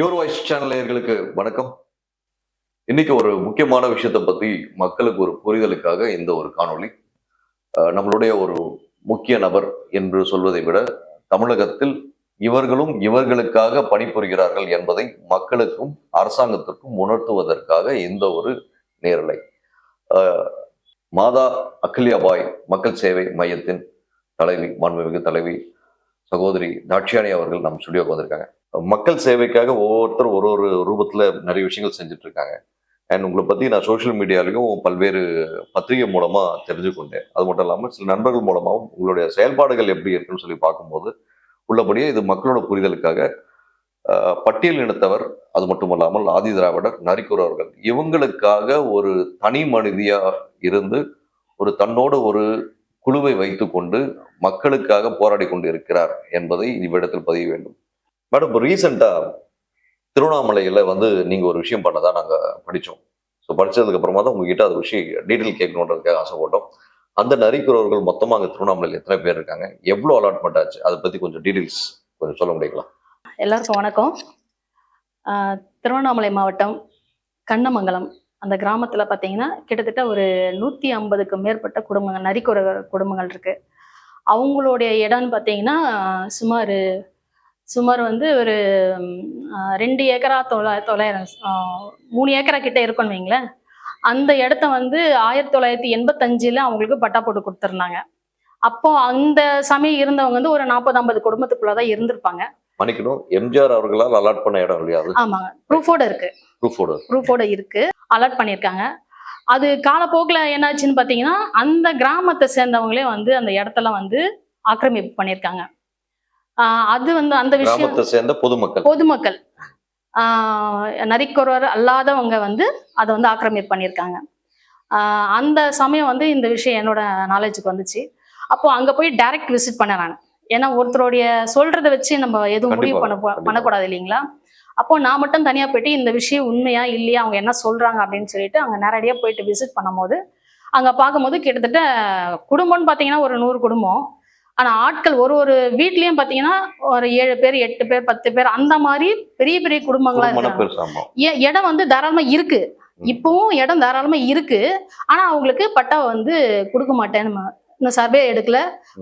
Your voice channel வணக்கம். இன்னைக்கு ஒரு முக்கியமான விஷயத்தை பத்தி மக்களுக்கு ஒரு புரிதலுக்காக இந்த ஒரு காணொளி. அஹ், நம்மளுடைய ஒரு முக்கிய நபர் என்று சொல்வதை விட தமிழகத்தில் இவர்களும் இவர்களுக்காக பணிபுரிகிறார்கள் என்பதை மக்களுக்கும் அரசாங்கத்திற்கும் உணர்த்துவதற்காக இந்த ஒரு நேரலை. மாதா அகில்யாபாய் மக்கள் சேவை மையத்தின் தலைவி மாண்புமிகு தலைவி சகோதரி தாட்சியாணி அவர்கள் நம்ம ஸ்டுடியோக்கு வந்திருக்காங்க. மக்கள் சேவைக்காக ஒவ்வொருத்தர் ஒரு ஒரு ரூபத்தில் நிறைய விஷயங்கள் செஞ்சுட்டு இருக்காங்க அண்ட் உங்களை பற்றி நான் சோஷியல் மீடியாலையும் பல்வேறு பத்திரிகை மூலமாக தெரிஞ்சுக்கொண்டேன் அது மட்டும் இல்லாமல் சில நண்பர்கள் மூலமாகவும் உங்களுடைய செயல்பாடுகள் எப்படி இருக்குன்னு சொல்லி பார்க்கும்போது உள்ளபடியே இது மக்களோட புரிதலுக்காக பட்டியல் இனத்தவர் அது மட்டுமல்லாமல் ஆதி திராவிடர் நரிக்குறவர்கள் அவர்கள் இவங்களுக்காக ஒரு தனி மனிதியாக இருந்து ஒரு தன்னோட ஒரு குழுவை வைத்துக்கொண்டு மக்களுக்காக போராடி கொண்டு இருக்கிறார் என்பதை இவ்விடத்தில் பதிய வேண்டும். மேடம் இப்போ ரீசெண்டா திருவண்ணாமலையில வந்து நீங்க ஒரு விஷயம் பண்ணதா நாங்க படிச்சோம். ஸோ படிச்சதுக்கு அப்புறமா தான் உங்ககிட்ட அது விஷயம் டீட்டெயில் கேட்கணுன்றதுக்காக ஆசைப்பட்டோம். அந்த நரிக்குறவர்கள் மொத்தமா அங்கே திருவண்ணாமலையில் எத்தனை பேர் இருக்காங்க? எவ்வளோ அலாட்மெண்ட் ஆச்சு? அதை பத்தி கொஞ்சம் டீட்டெயில்ஸ் கொஞ்சம் சொல்ல முடியுங்களா? எல்லாருக்கும் வணக்கம். ஆஹ் திருவண்ணாமலை மாவட்டம் கண்ணமங்கலம் அந்த கிராமத்தில் பார்த்தீங்கன்னா கிட்டத்தட்ட ஒரு நூற்றி ஐம்பதுக்கும் மேற்பட்ட குடும்பங்கள் நரிக்குற குடும்பங்கள் இருக்கு. அவங்களுடைய இடம்னு பார்த்தீங்கன்னா சுமார் சுமார் வந்து ஒரு ரெண்டு ஏக்கரா தொள்ளா தொள்ளாயிரம் மூணு ஏக்கரா கிட்ட இருக்குன்னு வைங்களேன். அந்த இடத்த வந்து ஆயிரத்தி தொள்ளாயிரத்தி எண்பத்தஞ்சில் அவங்களுக்கு பட்டா போட்டு கொடுத்துருந்தாங்க. அப்போ அந்த சமயம் இருந்தவங்க வந்து ஒரு நாற்பது ஐம்பது குடும்பத்துக்குள்ள தான் இருந்திருப்பாங்க. மன்னிக்கணும் எம்ஜிஆர் அவர்களால் அலாட் பண்ண இடம் இல்லையா ஆமாங்க. ப்ரூஃபோட இருக்கு. ப்ரூஃபோட ப்ரூஃபோட இருக்கு. அலர்ட் பண்ணியிருக்காங்க. அது காலப்போக்கில் என்னாச்சுன்னு பார்த்தீங்கன்னா அந்த கிராமத்தை சேர்ந்தவங்களே வந்து அந்த இடத்துல வந்து ஆக்கிரமிப்பு பண்ணியிருக்காங்க. அது வந்து அந்த விஷயம் சேர்ந்த பொதுமக்கள். பொதுமக்கள். நரிக்குறவர் அல்லாதவங்க வந்து அதை வந்து ஆக்கிரமிப்பு பண்ணியிருக்காங்க. ஆஹ் அந்த சமயம் வந்து இந்த விஷயம் என்னோட நாலேஜுக்கு வந்துச்சு. அப்போ அங்கே போய் டைரக்ட் விசிட் பண்ணேன் நான். ஏன்னா ஒருத்தருடைய சொல்றத வச்சு நம்ம எதுவும் முடிவு பண்ண. பண்ணக்கூடாது இல்லைங்களா? அப்போ நான் மட்டும் தனியா போயிட்டு இந்த விஷயம் உண்மையா இல்லையா அவங்க என்ன சொல்றாங்க அப்படின்னு சொல்லிட்டு அங்க நேரடியா போயிட்டு விசிட் பண்ணும்போது அங்க பார்க்கும்போது கிட்டத்தட்ட குடும்பம்னு பார்த்தீங்கன்னா ஒரு நூறு குடும்பம். ஆனா ஆட்கள் ஒரு ஒரு வீட்லயும் பார்த்தீங்கன்னா ஒரு ஏழு பேர் எட்டு பேர் பத்து பேர் அந்த மாதிரி பெரிய பெரிய குடும்பங்களா குடும்பமான இருக்காங்க. இடம் வந்து தாராளமா இருக்கு. ம். இப்பவும் இடம் தாராளமா இருக்கு. ஆனா அவங்களுக்கு பட்டா வந்து கொடுக்க மாட்டேன்னு ம- இன்னும் சர்வே எடுக்கல.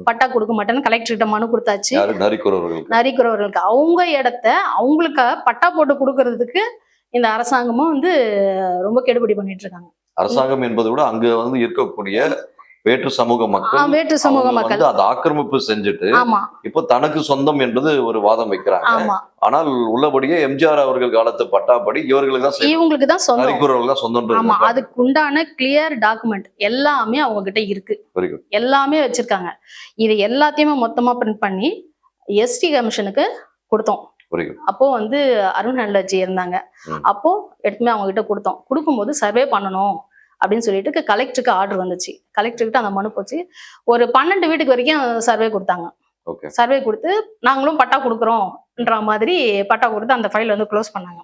பட்டா கொடுக்க மாட்டேன்னு கலெக்டர் மனு கொடுத்தாச்சு. நரிக்குறவர்களுக்கு. அவங்க இடத்த அவங்களுக்கு பட்டா போட்டு கொடுக்கறதுக்கு இந்த அரசாங்கமும் வந்து ரொம்ப கெடுபிடி பண்ணிட்டு இருக்காங்க. அரசாங்கம் என்பதை விட அங்க வந்து இருக்கக்கூடிய வேற்று சமூக மக்கள் வேற்று சமூக மக்கள். அதை ஆக்கிரமிப்பு செஞ்சுட்டு இப்போ தனக்கு சொந்தம் என்பது ஒரு வாதம் வைக்கிறாங்க. ஆமா. ஆனால் உள்ளபடியே எம்ஜிஆர் அவர்கள் காலத்து பட்டாப்படி இவர்களுக்கு தான். இவங்களுக்கு தான் சொந்தம். நரிக்குறவர்கள் தான் சொந்தம் ஆமா. அதுக்கு உண்டான கிளியர் டாக்குமெண்ட் எல்லாமே அவங்க கிட்ட இருக்கு. எல்லாமே வச்சிருக்காங்க. இது எல்லாத்தையுமே மொத்தமா பிரிண்ட் பண்ணி எஸ்டி கமிஷனுக்கு கொடுத்தோம். அப்போ வந்து அருண் ஹெல்லர்ஜி இருந்தாங்க. அப்போ எடுத்துமே அவங்க கிட்ட கொடுத்தோம். கொடுக்கும்போது சர்வே பண்ணணும். அப்படின்னு சொல்லிட்டு கலெக்டருக்கு ஆர்டர் வந்துச்சு. கலெக்டர்கிட்ட அந்த மனு போச்சு. ஒரு பன்னெண்டு வீட்டுக்கு வரைக்கும் சர்வே கொடுத்தாங்க. சர்வே கொடுத்து நாங்களும் பட்டா கொடுக்குறோம்ன்ற மாதிரி பட்டா கொடுத்து அந்த ஃபைல் வந்து க்ளோஸ் பண்ணாங்க.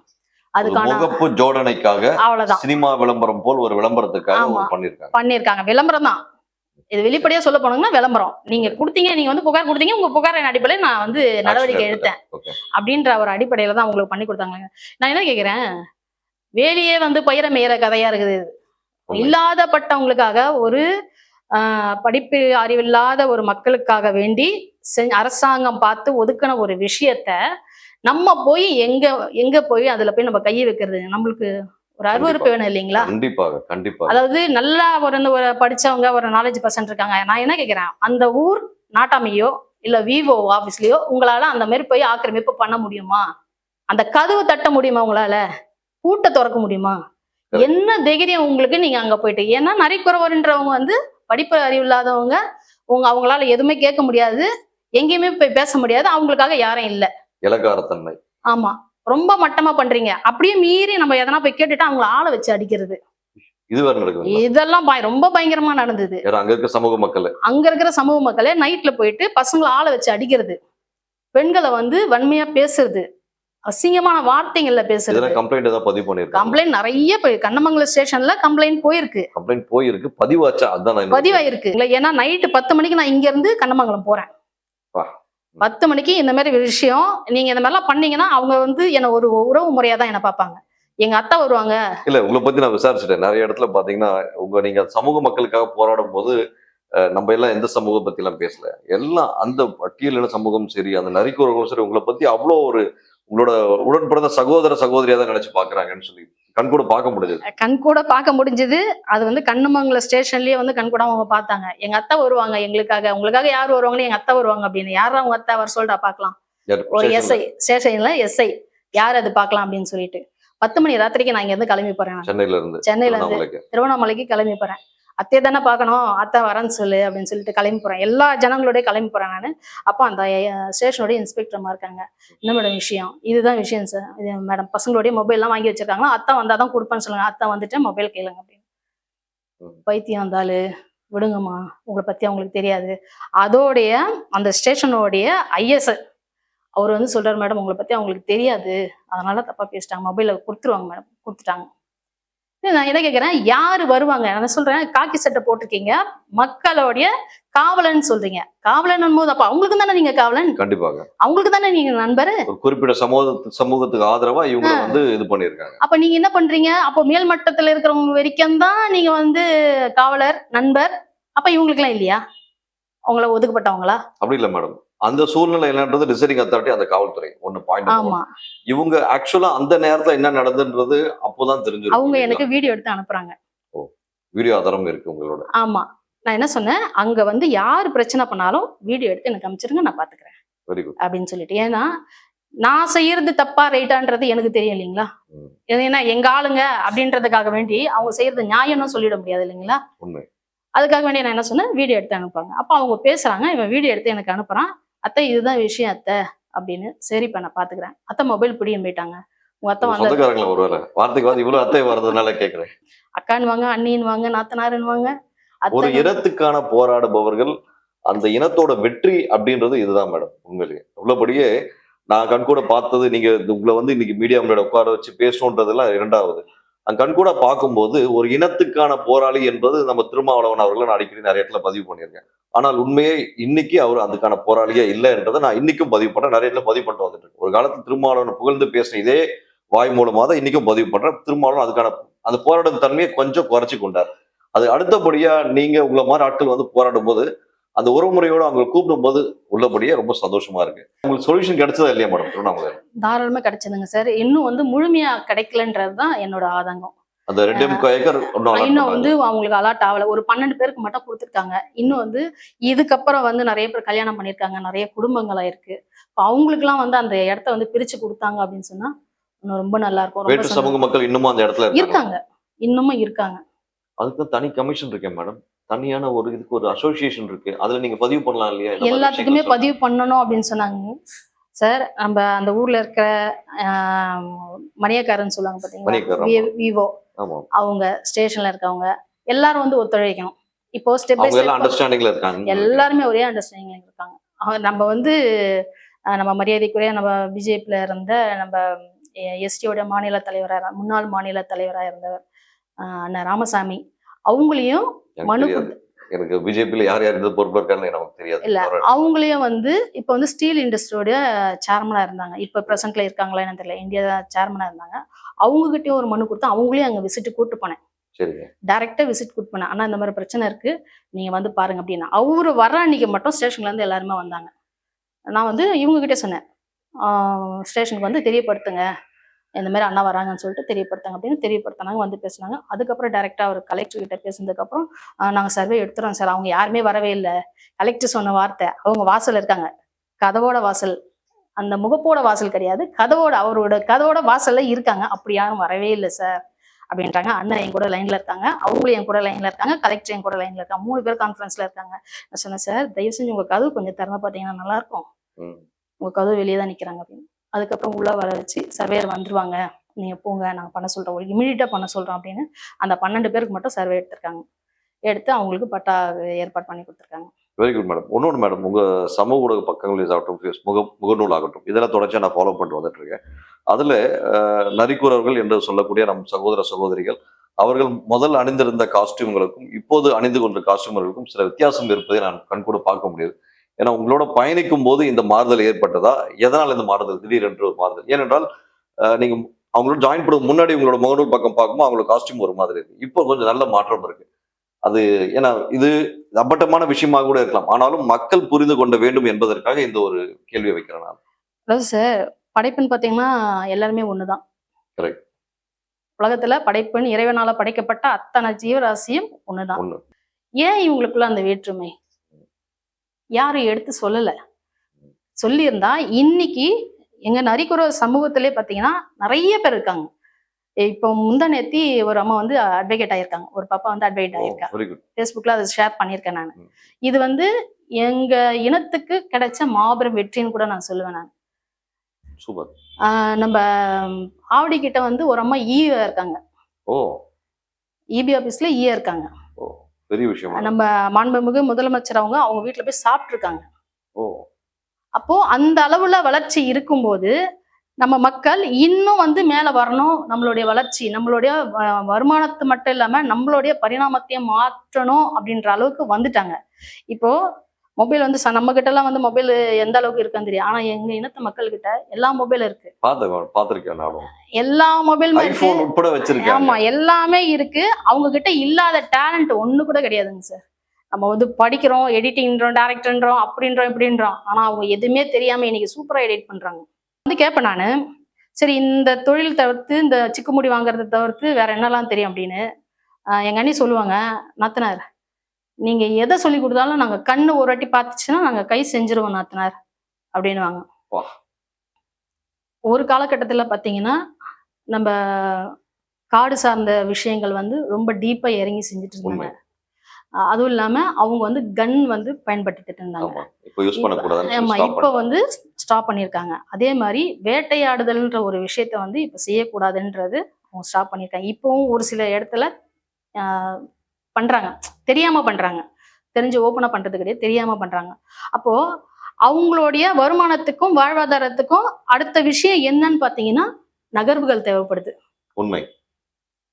அதுக்கான முகப்பு ஜோடனைக்காக அவ்வளவுதான். சினிமா விளம்பரம் போல் ஒரு விளம்பரத்துக்காக ஆமா. ஒரு பண்ணிருக்காங்க விளம்பரம் தான். இது வெளிப்படையா சொல்ல போனோம்னா விளம்பரம். நீங்க கொடுத்தீங்க நீங்க வந்து புகார் கொடுத்தீங்க உங்க புகாரின் அடிப்படையில் நான் வந்து நடவடிக்கை எடுத்தேன். அப்படின்ற ஒரு அடிப்படையில தான் அவங்களுக்கு பண்ணி கொடுத்தாங்க. நான் என்ன கேக்குறேன்? வேலையே வந்து பயிர மேயற கதையா இருக்குது. இல்லாதப்பட்டவங்களுக்காக ஒரு படிப்பு அறிவில்லாத ஒரு மக்களுக்காக வேண்டி அரசாங்கம் பார்த்து ஒதுக்கின ஒரு விஷயத்த நம்ம போய் எங்க எங்க போய் அதுல போய் நம்ம கையை வைக்கிறது? நம்மளுக்கு ஒரு அருவருப்பு வேணும் இல்லைங்களா? கண்டிப்பாக கண்டிப்பாக அதாவது நல்லா ஒரு ஒரு படிச்சவங்க ஒரு நாலேஜ் பர்சன்ட் இருக்காங்க. நான் என்ன கேக்குறேன்? அந்த ஊர் நாட்டாமையோ இல்ல விவோ ஆபீஸ்லயோ உங்களால அந்த மாதிரி போய் ஆக்கிரமிப்பு பண்ண முடியுமா? அந்த கதவு தட்ட முடியுமா உங்களால? பூட்டை திறக்க முடியுமா. என்ன தைரியம் உங்களுக்கு? நீங்க அங்க போயிட்டு. ஏன்னா நரிக்குறவர்ன்றவங்க வந்து படிப்பு அறிவு இல்லாதவங்க உங்க அவங்களால எதுவுமே கேட்க முடியாது. எங்கேயுமே போய் பேச முடியாது. அவங்களுக்காக யாரும் இல்ல. இலக்காரத்தன்மை ஆமா. ரொம்ப மட்டமா பண்றீங்க. அப்படியே மீறி நம்ம எதனா போய் கேட்டுட்டு அவங்கள ஆளை வச்சு அடிக்கிறது. இதெல்லாம் ரொம்ப பயங்கரமா நடந்தது. அங்க இருக்க சமூக மக்கள். அங்க இருக்கிற சமூக மக்களே நைட்ல போயிட்டு பசங்களை ஆளை வச்சு அடிக்கிறது. பெண்களை வந்து வன்மையா பேசுறது. அசிங்கமான வார்த்தைகள்ல பேசுறது. கம்ப்ளைண்ட் ஏதாவது பதிவு பண்ணிருக்காங்க கம்ப்ளைண்ட் நிறைய போய் கண்ணமங்கலம் ஸ்டேஷன்ல கம்ப்ளைண்ட் போயிருக்கு. கம்ப்ளைண்ட் போயிருக்கு. பதிவாச்சா அதான் பதிவாயிருக்கு. இல்ல ஏன்னா நைட்டு பத்து மணிக்கு நான் இங்க இருந்து கண்ணமங்கலம் போறேன். பத்து மணிக்கு இந்த மாதிரி விஷயம் நீங்க இந்த மாதிரிலாம் பண்ணீங்கன்னா அவங்க வந்து என்ன ஒரு உறவு முறையா தான் என்ன பார்ப்பாங்க. எங்க அத்தை வருவாங்க. இல்ல உங்களை பத்தி நான் விசாரிச்சுட்டேன். நிறைய இடத்துல பாத்தீங்கன்னா உங்க நீங்க சமூக மக்களுக்காக போராடும் போது நம்ம எல்லாம் எந்த சமூகம் பத்தி எல்லாம் பேசல. எல்லாம் அந்த பட்டியலின சமூகம் சரி அந்த நரிக்குறவங்களும் சரி உங்களை பத்தி அவ்வளோ ஒரு உங்களோட உடன் பிறந்த சகோதர சகோதரியா தான் நினைச்சு பாக்குறாங்கன்னு சொல்லி கண் கூட பார்க்க முடிஞ்சது. கண் கூட பார்க்க முடிஞ்சது. அது வந்து கண்ணமங்கல ஸ்டேஷன்லயே வந்து கண் கூட அவங்க பார்த்தாங்க. எங்க அத்தை வருவாங்க எங்களுக்காக. உங்களுக்காக யார் வருவாங்கன்னு எங்க அத்தை வருவாங்க அப்படின்னு. யாரும் அவங்க அத்தை வர சொல்லிட்டா பார்க்கலாம். ஒரு எஸ்ஐ ஸ்டேஷன்ல எஸ்ஐ. யார் அது பார்க்கலாம் அப்படின்னு சொல்லிட்டு. பத்து மணி ராத்திரிக்கு நான் இங்க இருந்து கிளம்பி போறேன். சென்னையில இருந்து. சென்னையில இருந்து திருவண்ணாமலைக்கு கிளம்பி போறேன். அத்தையை தானே பார்க்கணும். அத்தை வரேன்னு சொல்லு அப்படின்னு சொல்லிட்டு கிளம்பி போறேன். எல்லா ஜனங்களோடய கிளம்பி போறேன் நான். அப்போ அந்த ஸ்டேஷனோட இன்ஸ்பெக்டர்மா இருக்காங்க. என்ன மேடம் விஷயம்? இதுதான் விஷயம் சார் இது மேடம் பசங்களுடைய மொபைல்லாம் வாங்கி வச்சிருக்காங்களா? அத்தை வந்தால் தான் கொடுப்பேன்னு சொல்லுங்க. அத்தை வந்துட்டு மொபைல் கேளுங்க அப்படின்னு. பைத்தியம் வந்தாலும் விடுங்கம்மா. உங்களை பத்தி அவங்களுக்கு தெரியாது. அதோடைய அந்த ஸ்டேஷனோடைய ஐஎஸ் அவர் வந்து சொல்றாரு மேடம் உங்களை பத்தி அவங்களுக்கு தெரியாது. அதனால தப்பா பேசிட்டாங்க. மொபைல கொடுத்துருவாங்க மேடம் கொடுத்துட்டாங்க. நான் என்ன கேக்குறேன்? யாரு வருவாங்க? நான் சொல்றேன் காக்கி சட்டை போட்டிருக்கீங்க மக்களுடைய காவலன் சொல்றீங்க. காவலன் போது அப்ப அவங்களுக்கு தானே நீங்க காவலன்? கண்டிப்பாக அவங்களுக்கு தானே நீங்க நண்பர்? ஒரு குறிப்பிட்ட சமூக சமூகத்துக்கு ஆதரவா இவங்க வந்து இது பண்ணியிருக்காங்க. அப்ப நீங்க என்ன பண்றீங்க? அப்போ மேல் மட்டத்துல இருக்கிறவங்க வரைக்கும் தான் நீங்க வந்து காவலர் நண்பர். அப்ப இவங்களுக்கு எல்லாம் இல்லையா? அவங்கள ஒதுக்கப்பட்டவங்களா? அப்படி இல்ல மேடம். அந்த சூழ்நிலை என்னன்றது டிசைடிங் அத்தாரிட்டி அந்த காவல்துறை. ஒண்ணு பாயிண்ட் இவங்க ஆக்சுவலா அந்த நேரத்துல என்ன நடந்துன்றது அப்போதான் தெரிஞ்சு அவங்க எனக்கு வீடியோ எடுத்து அனுப்புறாங்க. வீடியோ ஆதாரம் இருக்கு உங்களோட. ஆமா. நான் என்ன சொன்னேன்? அங்க வந்து யார் பிரச்சனை பண்ணாலும் வீடியோ எடுத்து எனக்கு அனுப்பிச்சிருங்க நான் பாத்துக்கிறேன். வெரி குட் அப்படின்னு சொல்லிட்டு. ஏன்னா நான் செய்யறது தப்பா ரைட்டான்றது எனக்கு தெரியும் இல்லைங்களா. ஏன்னா எங்க ஆளுங்க அப்படின்றதுக்காக வேண்டி அவங்க செய்யறது நியாயம்னு சொல்லிட முடியாது இல்லைங்களா? உண்மை. அதுக்காக வேண்டி நான் என்ன சொன்னேன்? வீடியோ எடுத்து அனுப்புவாங்க அப்போ அவங்க பேசுறாங்க இவன் வீடியோ எடுத்து எனக்கு அனுப்புறான். அத்தை இதுதான் விஷயம் அத்தை அப்படின்னு சரிப்பா நான் பாத்துக்கிறேன். அத்தை மொபைல் பிடியும் போயிட்டாங்க. உங்க அத்தை வந்து ஒருவேளை வார்த்தைக்கு வார்த்தை இவ்வளவு அத்தை வர்றதுனால கேக்குறேன். அக்கான்னு வாங்க அண்ணின்னு வாங்க நாத்தனாருன்னு வாங்க ஒரு இனத்துக்கான போராடுபவர்கள் அந்த இனத்தோட வெற்றி அப்படின்றது இதுதான் மேடம் உண்மையிலேயே. உள்ளபடியே நான் கண்கூட பார்த்தது நீங்க உங்களை வந்து இன்னைக்கு மீடியா முன்னாடி உட்கார வச்சு பேசணுன்றதெல்லாம் இரண்டாவது. கண்கூட பார்க்கும்போது ஒரு இனத்துக்கான போராளி என்பது நம்ம திருமாவளவன் அவர்களை நான் அடிக்கடி நிறைய இடத்துல பதிவு பண்ணியிருக்கேன். ஆனால் உண்மையே இன்னைக்கு அவர் அதுக்கான போராளியே இல்லை என்றதை நான் இன்னைக்கும் பதிவு பண்றேன். நிறைய இடத்துல பதிவு பண்ணிட்டு வந்துட்டு ஒரு காலத்து திருமாவளவன் புகழ்ந்து பேசின இதே வாய் மூலமாக தான் இன்னைக்கும் பதிவு பண்றேன். திருமாவளவன் அதுக்கான அந்த போராடும் தன்மையை கொஞ்சம் குறைச்சி கொண்டார். அது அடுத்தபடியா நீங்க உங்களை மாதிரி ஆட்கள் வந்து போராடும் போது அந்த உறவுமுறையோட அவங்க கூப்பிடும் போது உள்ளபடியே ரொம்ப சந்தோஷமா இருக்கு. உங்களுக்கு சொல்யூஷன் கிடைச்சதா இல்லையா மேடம் திருவண்ணாமலை. தாராளமா கிடைச்சதுங்க சார் இன்னும் வந்து முழுமையா கிடைக்கலன்றது தான் என்னோட ஆதங்கம். அந்த ரெண்டு ஏக்கர் இன்னும். வந்து அவங்களுக்கு அலாட் ஆகல. ஒரு பன்னெண்டு பேருக்கு மட்டும் கொடுத்துருக்காங்க. இன்னும் வந்து இதுக்கப்புறம் வந்து நிறைய பேர் கல்யாணம் பண்ணியிருக்காங்க. நிறைய குடும்பங்களா இருக்கு. அவங்களுக்குலாம் வந்து அந்த இடத்த வந்து பிரிச்சு கொடுத்தாங்க அப்படின்னு சொன்னா இன்னும் ரொம்ப நல்லா இருக்கும். ரொம்ப வேற்று சமூக. மக்கள் இன்னமும் அந்த இடத்துல இருக்காங்க. இன்னமும் இருக்காங்க. அதுக்கு தனி கமிஷன் இருக்கேன் மேடம் தனியான ஒரு இதுக்கு ஒரு அசோசியேஷன் இருக்கு. அதுல நீங்க பதிவு பண்ணலாம் இல்லையா? எல்லாத்துக்குமே பதிவு பண்ணணும் அப்படின்னு சொன்னாங்க. சார் நம்ம அந்த ஊர்ல இருக்கிற ஆஹ், மணியக்காரன்னு சொல்லுவாங்க பாத்தீங்களா? விவோ. அவங்க ஸ்டேஷன்ல இருக்கவங்க. எல்லாரும் வந்து ஒத்துழைக்கணும். இப்போ ஸ்டெப் பை ஸ்டெப் அண்டர்ஸ்டாண்டிங்ல இருக்காங்க. எல்லாருமே ஒரே அண்டர்ஸ்டாண்டிங்ல இருக்காங்க. நம்ம வந்து நம்ம மரியாதைக்குரிய நம்ம பிஜேபியில் இருந்த நம்ம எஸ்டியோட மாநில தலைவராக முன்னாள் மாநில தலைவராக இருந்தவர் அண்ணன் ராமசாமி. அவங்களையும் மனு எனக்கு பிஜேபியில யார் யார் இந்த பொறுப்பு இருக்கான்னு நமக்கு தெரியாது. இல்ல அவங்களையும் வந்து இப்போ வந்து ஸ்டீல் இண்டஸ்ட்ரியோட சேர்மனா இருந்தாங்க. இப்போ ப்ரெசென்ட்ல இருக்காங்களா என்னன்னு தெரியல. இந்தியா சேர்மனா இருந்தாங்க. அவங்ககிட்டயும் ஒரு மனு கொடுத்து அவங்களையும் அங்க விசிட் கூட்டு போனேன். டைரக்டா விசிட் கூட்டு போனேன். ஆனா இந்த மாதிரி பிரச்சனை இருக்கு. நீங்க வந்து பாருங்க அப்படின்னா அவரு வர்ற அன்னைக்கு மட்டும் ஸ்டேஷன்ல இருந்து எல்லாருமே வந்தாங்க. நான் வந்து இவங்க கிட்ட சொன்னேன் ஸ்டேஷனுக்கு வந்து தெரியப்படுத்துங்க. இந்த மாதிரி அண்ணா வராங்கன்னு சொல்லிட்டு தெரியப்படுத்தாங்க. அப்படின்னு தெரியப்படுத்தினாங்க வந்து பேசுனாங்க. அதுக்கப்புறம் டைரக்டா அவர் கலெக்டர் கிட்ட பேசினதுக்கப்புறம் நாங்க சர்வே எடுத்துறோம் சார் அவங்க யாருமே வரவே இல்லை. கலெக்டர் சொன்ன வார்த்தை அவங்க வாசல் இருக்காங்க. கதவோட வாசல். அந்த முகப்போட வாசல் கிடையாது. கதவோட அவரோட கதவோட வாசல்ல இருக்காங்க. அப்படி யாரும் வரவே இல்லை சார் அப்படின்றாங்க. அண்ணன் என் கூட லைன்ல இருக்காங்க. அவங்களும் என் கூட லைன்ல இருக்காங்க. கலெக்டர் என் கூட லைன்ல இருக்காங்க. மூணு பேர் கான்ஃபரன்ஸ்ல இருக்காங்க. நான் சொன்னேன் சார் தயவு செஞ்சு உங்க கதவு கொஞ்சம் திறந்து பார்த்தீங்கன்னா நல்லா இருக்கும். உங்க கதவு வெளியே தான் நிக்கிறாங்க. அப்படின்னு. அதுக்கப்புறம் உள்ளே வர வச்சு சர்வேயர் வந்துருவாங்க. நீங்கள் போங்க நாங்கள் பண்ண சொல்கிறோம் ஒரு இமீடியட்டாக பண்ண சொல்கிறோம் அப்படின்னு அந்த பன்னெண்டு பேருக்கு மட்டும் சர்வே எடுத்திருக்காங்க. எடுத்து அவங்களுக்கு பட்டா ஏற்பாடு பண்ணி கொடுத்துருக்காங்க. வெரி குட் மேடம் ஒன்று மேடம் உங்கள் சமூக ஊடக பக்கங்கள் ஆகட்டும் ஃபேஸ் முக முகநூல் ஆகட்டும் இதெல்லாம் தொடர்ச்சியாக நான் ஃபாலோ பண்ணிட்டு வந்துட்டு இருக்கேன். அதில் நரிக்குறவர்கள் என்று சொல்லக்கூடிய நம் சகோதர சகோதரிகள் அவர்கள் முதல் அணிந்திருந்த காஸ்டியூம்களுக்கும் இப்போது அணிந்து கொண்ட காஸ்டியூம்களுக்கும் சில வித்தியாசம் இருப்பதை நான் கண்கூட பார்க்க முடியுது. ஏன்னா உங்களோட பயணிக்கும் போது இந்த மாறுதல் ஏற்பட்டதா? எதனால் இந்த மாறுதல்? திடீரென்று ஒரு மாறுதல். ஏனென்றால் அஹ், நீங்க அவங்களோட ஜாயின் பண்ண முன்னாடி உங்களோட முகநூல் பக்கம் பார்க்கும்போது அவங்களோட காஸ்டியூம் ஒரு மாதிரி இருக்கு. இப்போ கொஞ்சம் நல்ல மாற்றம் இருக்கு. அது ஏன்னா இது அப்பட்டமான விஷயமாக கூட இருக்கலாம். ஆனாலும் மக்கள் புரிந்து கொள்ள வேண்டும் என்பதற்காக இந்த ஒரு கேள்வியை வைக்கிறேன் நான். அதாவது சார் படைப்புன்னு பார்த்தீங்கன்னா எல்லாருமே ஒண்ணுதான். Correct. உலகத்துல படைப்புன்னு இறைவனால படைக்கப்பட்ட அத்தனை ஜீவராசியும் ஒண்ணுதான். ஒண்ணு. ஏன் இவங்களுக்குள்ள அந்த வேற்றுமை? யாரும் எடுத்து சொல்லல. சொல்லியிருந்தா இன்னைக்கு எங்க நரிக்குற சமூகத்திலே பாத்தீங்கன்னா நிறைய பேர் இருக்காங்க. இப்போ முந்தா நேத்தி ஒரு அம்மா வந்து அட்வொகேட் ஆயிருக்காங்க. ஒரு பாப்பா வந்து அட்வொகேட் ஆயிருக்கா. வெரி குட் ஃபேஸ்புக்கில் அதை ஷேர் பண்ணியிருக்கேன் நான். இது வந்து எங்க இனத்துக்கு கிடைச்ச மாபெரும் வெற்றின்னு கூட நான் சொல்லுவேன் நான். நம்ம ஆவடி கிட்ட வந்து ஒரு அம்மா ஈ இருக்காங்க. ஓ. இபி ஆபீஸ்ல ஈ இருக்காங்க. பெரிய விஷயம் நம்ம மாண்புமிகு முதலமைச்சர் அவங்க அவங்க வீட்டுல போய் சாப்பிட்ருக்காங்க ஓ. அப்போ அந்த அளவுல வளர்ச்சி இருக்கும்போது நம்ம மக்கள் இன்னும் வந்து மேல வரணும் நம்மளுடைய வளர்ச்சி நம்மளுடைய வருமானத்து மட்டும் இல்லாம நம்மளுடைய பரிணாமத்தையும் மாற்றணும் அப்படின்ற அளவுக்கு வந்துட்டாங்க. இப்போ மொபைல் வந்து ச- நம்ம கிட்ட எல்லாம் வந்து மொபைல் எந்த அளவுக்கு இருக்குன்னு தெரியும் ஆனா எங்க இனத்து மக்கள் கிட்ட எல்லா மொபைல் இருக்கு. நானும் எல்லா மொபைலுமே உட்பட வச்சிருக்கேன். ஆமா எல்லாமே இருக்கு. அவங்க கிட்ட இல்லாத டேலண்ட் ஒண்ணு கூட கிடையாதுங்க சார். நம்ம வந்து படிக்கிறோம் எடிட்டிங்ன்றோம் டேரக்டர்ன்றோம் அப்படின்றோம் இப்படின்றோம். ஆனா அவங்க எதுவுமே தெரியாம இன்னைக்கு சூப்பரா எடிட் பண்றாங்க. வந்து கேட்பேன் நானு. சரி இந்த தொழில் தவிர்த்து இந்த சிக்குமுடி வாங்குறதை தவிர்த்து வேற என்னெல்லாம் தெரியும் அப்படின்னு? எங்க அண்ணி சொல்லுவாங்க நாத்தனார் நீங்க எதை சொல்லி கொடுத்தாலும் நாங்க கண்ணு ஒரு வாட்டி பார்த்துச்சுன்னா நாங்க கை செஞ்சிருவோம் நாத்தனார். அப்படின்னுவாங்க. வா. ஒரு காலகட்டத்துல பாத்தீங்கன்னா நம்ம காடு சார்ந்த விஷயங்கள் வந்து ரொம்ப டீப்பா இறங்கி செஞ்சுட்டு இருந்தாங்க. அதுவும் இல்லாம அவங்க வந்து கன் வந்து பயன்படுத்திட்டு இருந்தாங்க. ஆமா. இப்போ வந்து ஸ்டாப் பண்ணியிருக்காங்க அதே மாதிரி வேட்டையாடுதல்ன்ற ஒரு விஷயத்த வந்து இப்ப செய்யக்கூடாதுன்றது அவங்க ஸ்டாப் பண்ணியிருக்காங்க இப்பவும் ஒரு சில இடத்துல ஆஹ், பண்றாங்க. தெரியாம பண்றாங்க. தெரிஞ்சு ஓப்பனா பண்றது கிடையாது தெரியாம பண்றாங்க. அப்போ அவங்களுடைய வருமானத்துக்கும் வாழ்வாதாரத்துக்கும் அடுத்த விஷயம் என்னன்னு பாத்தீங்கன்னா நகர்வுகள் தேவைப்படுது. உண்மை.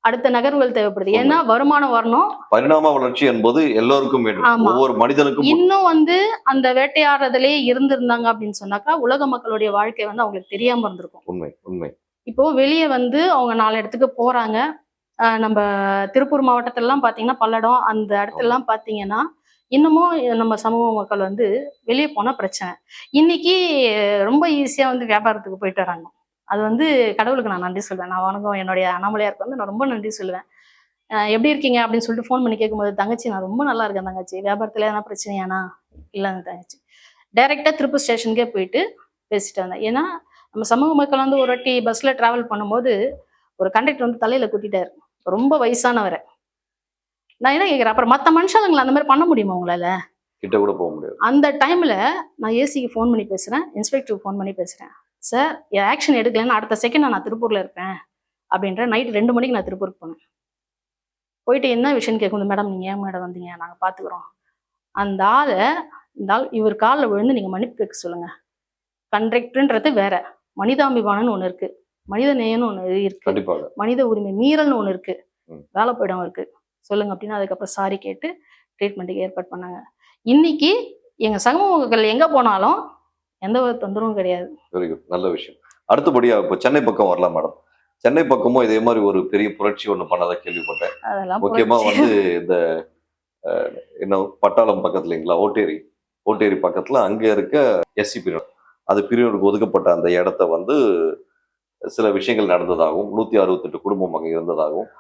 அடுத்த நகர்வுகள் தேவைப்படுது. ஏன்னா வருமானம் வரணும். பரிணாம வளர்ச்சி என்பது எல்லோருக்கும் வேண்டும். ஒவ்வொரு மனிதனுக்கும் இன்னும் வந்து அந்த வேட்டையாடுறதுலயே இருந்திருந்தாங்க அப்படின்னு சொன்னாக்கா உலக மக்களுடைய வாழ்க்கை வந்து அவங்களுக்கு தெரியாம இருந்திருக்கும். உண்மை உண்மை. இப்போ வெளியே வந்து அவங்க நாலு இடத்துக்கு போறாங்க. நம்ம திருப்பூர் மாவட்டத்திலலாம் பார்த்தீங்கன்னா பல்லடம் அந்த இடத்துலலாம் பார்த்தீங்கன்னா இன்னமும் நம்ம சமூக மக்கள் வந்து வெளியே போனால் பிரச்சனை. இன்னைக்கு ரொம்ப ஈஸியாக வந்து வியாபாரத்துக்கு போயிட்டு வராங்க. அது வந்து கடவுளுக்கு நான் நன்றி சொல்வேன். நான் வணக்கம். என்னுடைய அண்ணாமலையாருக்கு வந்து நான் ரொம்ப நன்றி சொல்லுவேன் எப்படி இருக்கீங்க? அப்படின்னு சொல்லிட்டு ஃபோன் பண்ணி கேட்கும்போது தங்கச்சி நான் ரொம்ப நல்லா இருக்கேன் தங்கச்சி. வியாபாரத்தில் எதனா பிரச்சனையானா? இல்லைன்னு தங்கச்சி. டைரெக்டாக திருப்பூர் ஸ்டேஷனுக்கே போயிட்டு பேசிட்டு வந்தேன். ஏன்னா நம்ம சமூக மக்கள் வந்து ஒரு வாட்டி பஸ்ஸில் ட்ராவல் பண்ணும்போது ஒரு கண்டக்டர் வந்து தலையில குத்திட்டாரு. ரொம்ப வயசானவரை. நான் என்ன கேட்குறேன் அப்புறம் மற்ற மனுஷங்களை அந்த மாதிரி பண்ண முடியுமா உங்களால? கிட்ட கூட போக முடியாது. அந்த டைம்ல நான் ஏசிக்கு ஃபோன் பண்ணி பேசுறேன். இன்ஸ்பெக்டருக்கு ஃபோன் பண்ணி பேசுறேன். சார் ஆக்ஷன் எடுக்கலைன்னா அடுத்த செகண்ட் நான் திருப்பூர்ல இருப்பேன். அப்படின்ற நைட் ரெண்டு மணிக்கு நான் திருப்பூருக்கு போனேன். போயிட்டு என்ன விஷயம்னு கேட்கும் மேடம் நீங்க ஏன் மேடம் வந்தீங்க? நாங்க பாத்துக்கிறோம். அந்த ஆளை இந்த ஆள் இவர் காலில் விழுந்து நீங்க மன்னிப்பு கேட்க சொல்லுங்க. கண்ட்ரக்டர்ன்றது வேற. மனிதாபிமானம்னு ஒண்ணு இருக்கு. மனித நேயம்னு ஒண்ணு இருக்கு கண்டிப்பாக. மனித உரிமை மீறல்னு ஒண்ணு இருக்கு. வேலை போயிடம் இருக்கு சொல்லுங்க அப்படின்னு அதுக்கப்புறம் சாரி கேட்டு ட்ரீட்மெண்ட்டுக்கு ஏற்பாடு பண்ணாங்க. இன்னைக்கு எங்க சமூகங்கள் எங்க போனாலும் எந்த ஒரு தொந்தரவும் கிடையாது. வெரி குட் நல்ல விஷயம். அடுத்தபடியா இப்போ சென்னை பக்கம் வரலாம் மேடம் சென்னை பக்கமும் இதே மாதிரி ஒரு பெரிய புரட்சி ஒண்ணு பண்ணதா கேள்விப்பட்டேன். அதெல்லாம் முக்கியமா. வந்து இந்த என்ன பட்டாளம் பக்கத்துலங்களா? ஓட்டேரி. ஓட்டேரி பக்கத்துல அங்க இருக்க எஸ்சி பிரிவு அது பிரிவினருக்கு ஒதுக்கப்பட்ட அந்த இடத்த வந்து சில விஷயங்கள் நடந்ததாகவும் நூத்தி அறுபத்தெட்டு குடும்பம் அங்க இருந்ததாகவும்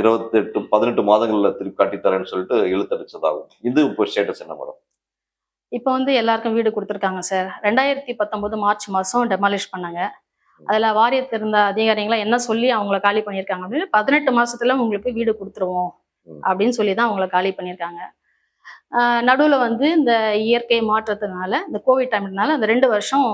இருபத்தெட்டு பதினெட்டு மாதங்கள்ல திருப்பி கட்டித்தரேன்னு சொல்லிட்டு இழுத்தடிச்சதாகவும் இது இப்போ ஸ்டேட்டஸ் என்ன மேடம்? இப்போ வந்து எல்லாருக்கும் வீடு கொடுத்துருக்காங்க சார் ரெண்டாயிரத்தி பத்தொன்பது மார்ச் மாசம் டெமாலிஷ் பண்ணாங்க. அதுல வாரியத்தில் இருந்த அதிகாரிகளை என்ன சொல்லி அவங்கள காலி பண்ணியிருக்காங்க அப்படின்னு பதினெட்டு மாசத்துல உங்களுக்கு வீடு கொடுத்துருவோம். அப்படின்னு சொல்லி தான் அவங்கள காலி பண்ணியிருக்காங்க. நடுவுல வந்து இந்த இயற்கை மாற்றத்தினால இந்த கோவிட் டைம்னால அந்த ரெண்டு வருஷம்